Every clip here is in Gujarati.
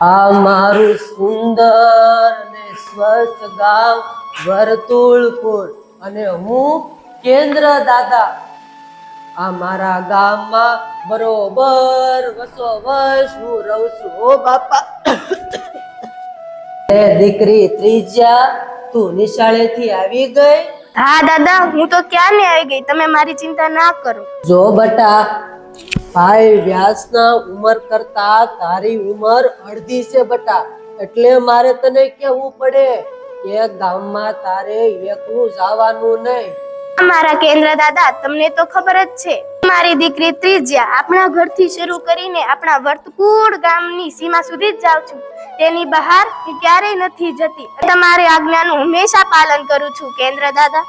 આ મારું સુંદર અને સ્વસ્થ ગામ વર્તુળપુર. અને હું કેન્દ્ર દાદા. આ મારા ગામમાં બરોબર વસો વર્ષ હું રહું છું. ઓ બાપા. એ દીકરી ત્રીજા તું નિશાળેથી આવી ગઈ? હા દાદા હું તો ક્યાં ને આવી ગઈ? તમે મારી ચિંતા ના કરો. જો બટા ભાઈ વ્યાસના ઉંમર કરતા તારી ઉંમર અડધી છે બટા, એટલે મારે તને કેવું પડે કે ગામમાં તારે એકલું જવાનું નહીં. મારા કેન્દ્ર દાદા, તમને તો ખબર જ છે. મારી દીકરી ત્રિજ્યા આપણા ઘરથી શરૂ કરીને આપણા વર્તકુળ ગામની સીમા સુધી જ જાઉં છું. તેની બહાર ક્યારેય નથી જતી. તમારી આજ્ઞાનું હંમેશા પાલન કરું છું, કેન્દ્ર દાદા.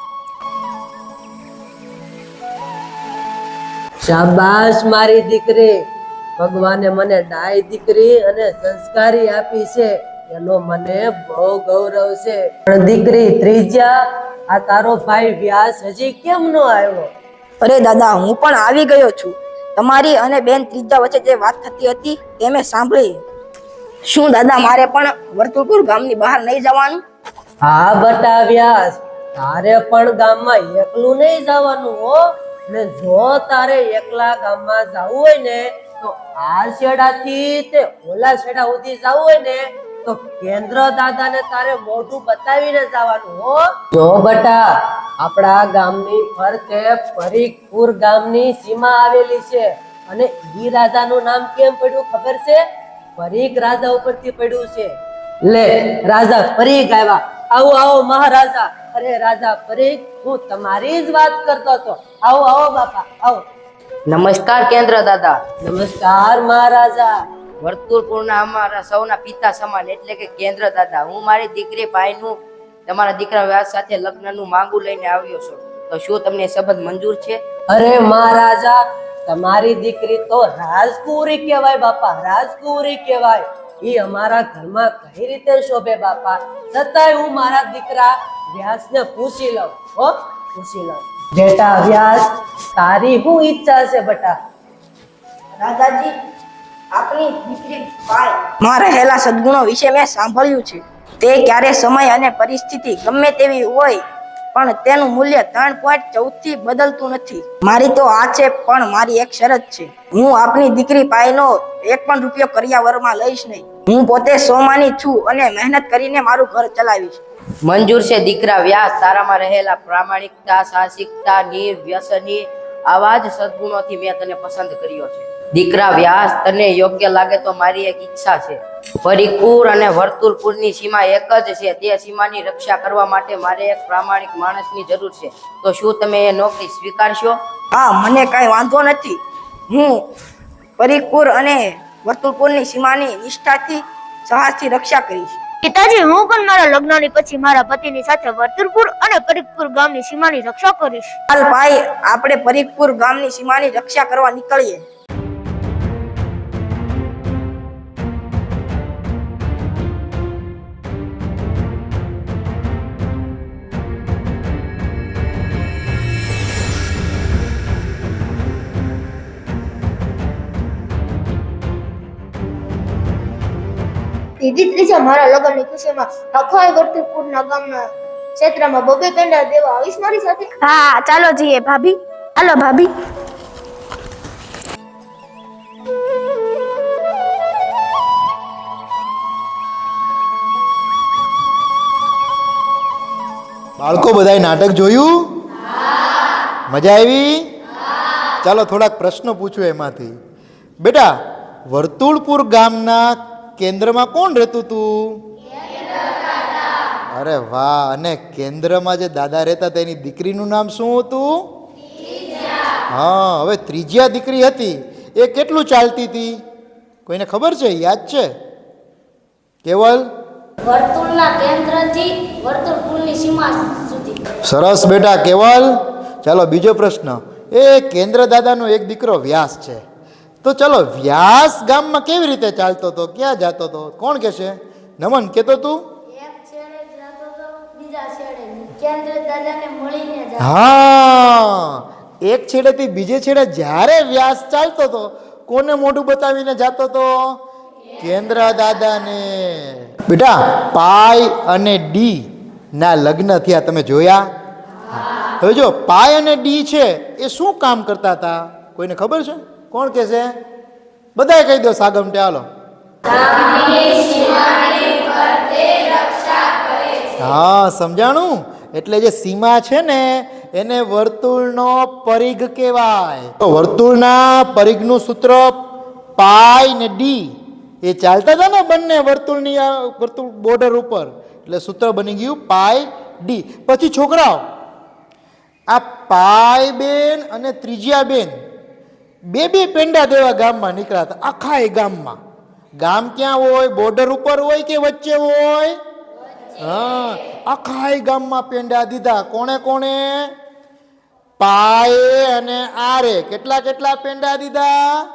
શાબાશ મારી દીકરી. ભગવાને મને ડાય દીકરી અને સંસ્કારી આપી છે. એનો મને બહુ ગૌરવ છે. પણ દીકરી ત્રીજા આ તારો ભાઈ વ્યાસ હજી કેમ નો આવ્યો? અરે દાદા હું પણ આવી ગયો છું. તમારી અને બેન ત્રીજા વચ્ચે જે વાત થતી હતી તે મેં સાંભળી. શું દાદા મારે પણ વર્તુળપુર ગામની બહાર નહીં જવાનું? હા બટા વ્યાસ તારે પણ ગામમાં એકલું નહીં જવાનું હો. ને જો તારે એકલા ગામમાં જવું હોય ને, તો આ શેડાથી તે ઓલા શેડા સુધી જવું હોય ને, તો કેન્દ્ર દાદાને તારે મોઢું બતાવીને જવાનું હો. જો બટા, આપણા ગામની ફરતે ફરીકપુર ગામની સીમા આવેલી છે. અને ઈ રાજાનું નામ કેમ પડ્યું ખબર છે? ફરીક રાજા ઉપરથી પડ્યું છે. લે, રાજા ફરી આવ્યા. આવો આવો મહારાજા. અરે રાજા પરેખ હું તમારી જ વાત કરતો હતો. આવો આવો બાપા આવો. નમસ્કાર કેન્દ્ર દાદા. નમસ્કાર મહારાજા. વર્તુળપુરના અમારા સૌના પિતા સમાન એટલે કે કેન્દ્ર દાદા. હું મારી દીકરી ભાઈનું તમારા દીકરા વ્યાસ સાથે લગ્નનું માંગુ લઈને આવ્યો છું. તો શું તમને સંબંધ મંજૂર છે? અરે મહારાજા તમારી દીકરી તો રાજકુંવરી કહેવાય બાપા રાજકુંવરી કહેવાય. ઈ અમારા ઘરમાં કઈ રીતે શોભે બાપા? છતાંય હું મારા દીકરા વ્યાસને પૂછી લઉં. હો પૂછી લઉં. બેટા વ્યાસ તારી શું ઈચ્છા છે બેટા? રાધાજી આપની દીકરી માં રહેલા સદગુણો વિશે મેં સાંભળ્યું છે. તે ક્યારે સમય અને પરિસ્થિતિ ગમે તેવી હોય પણ તેનું મૂલ્ય ત્રણ પોઈન્ટ ચૌદથી બદલતું નથી. મારી તો આ છે, પણ મારી એક શરત છે. હું આપની દીકરી પાયનો એક પણ રૂપિયો કરિયાવરમાં લઈશ નહીં. હું પોતે સોમાની છું અને મહેનત કરીને મારું ઘર ચલાવીશ. મંજૂર છે, દીકરા વ્યાસ. તારામાં રહેલા પ્રામાણિકતા, સાહસિકતા, નિર્વ્યસની આવા જ સદગુણોથી મેં તને પસંદ કર્યો છે. દીકરા વ્યાસ, તને યોગ્ય લાગે તો મારી એક ઈચ્છા છે. પરિકુર અને વર્તુળપુરની સીમા એક જ છે. તે સીમાની રક્ષા કરવા માટે મારે એક પ્રામાણિક માણસની જરૂર છે. તો શું તમે એ નોકરી સ્વીકારશો? હા, મને કાંઈ વાંધો નથી. હું પરિકુર અને વર્તુળપુરની સીમાની નિષ્ઠાથી સાહસથી રક્ષા કરીશ. પિતાજી, હું પણ મારા લગ્નની પછી મારા પતિની સાથે વર્તુરપુર અને પરિકપુર ગામની સીમાની રક્ષા કરીશ. હાલ ભાઈ, આપણે પરિકપુર ગામની સીમાની રક્ષા કરવા નીકળીએ. દીદી ત્રીજા મારા લગ્નની ખુશીમાં અખોય વર્તુરપુરના ગામના ક્ષેત્રમાં બબે પેંડા દેવા આવીશ મારી સાથે? હા ચાલો જઈએ ભાભી. હાલો ભાભી. બાળકો બધાય નાટક જોયું? મજા આવી? ચાલો થોડાક પ્રશ્નો પૂછું એમાંથી. બેટા વર્તુળપુર ગામના કેન્દ્રમાં કોણ રહેતું તું? અરે વાહ અને કેન્દ્રમાં જે દાદા રહેતા તેની દીકરીનું નામ શું હતું? હા હવે ત્રીજ્યા દીકરી હતી. એ કેટલું ચાલતી હતી? કોઈને ખબર છે? યાદ છે? કેવલ? વર્તુળના કેન્દ્રથી વર્તુળપુરની સીમા સુધી. સરસ બેટા કેવલ? ચાલો બીજો પ્રશ્ન. એ કેન્દ્ર દાદાનો એક દીકરો વ્યાસ છે. તો ચલો વ્યાસ ગામમાં કેવી રીતે ચાલતો હતો? ક્યાં જતો હતો? કોણ કહેશે? નમન કહેતો તું? હા એક છેડેથી બીજે છેડે જ્યારે વ્યાસ ચાલતો હતો કોને મોઢું બતાવીને જતો હતો? કેન્દ્ર દાદાને. બેટા પાય અને ડી ના લગ્ન થયા તમે જોયા? હવે જો પાય અને ડી છે એ શું કામ કરતા હતા? કોઈને ખબર છે? કોણ કે છે? બધાએ કહી દો સાગમટે હાલો. હા, સમજાણું? એટલે જે સીમા છે ને, એને વર્તુળનો પરિઘ કહેવાય. તો વર્તુળના પરિઘનું સૂત્ર પાય ને ડી, એ ચાલતા હતા ને બંને વર્તુળની આ વર્તુળ બોર્ડર ઉપર? એટલે સૂત્ર બની ગયું પાય ડી. પછી છોકરાઓ, આ પાય બેન અને ત્રિજ્યા બેન બે બે પેંડા દેવા ગામમાં નીકળ્યા હતા આખા એ ગામમાં. ગામ ક્યાં હોય? બોર્ડર ઉપર હોય કે વચ્ચે હોય? હા, આખા એ ગામમાં પેંડા દીધા. કોણે કોણે? પાયે અને આરે. કેટલા કેટલા પેંડા દીધા?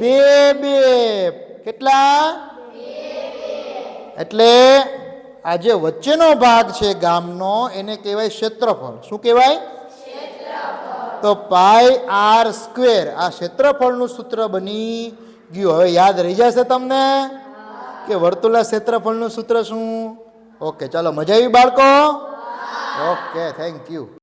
બે બે. કેટલા? એટલે આ જે વચ્ચેનો ભાગ છે ગામનો, એને કહેવાય ક્ષેત્રફળ. શું કહેવાય? તો પાય આર સ્ક્વેર આ ક્ષેત્રફળનું સૂત્ર બની ગયું. હવે યાદ રહી જશે તમને કે વર્તુળના ક્ષેત્રફળનું સૂત્ર શું? ઓકે ચાલો, મજા આવી બાળકો? Okay thank you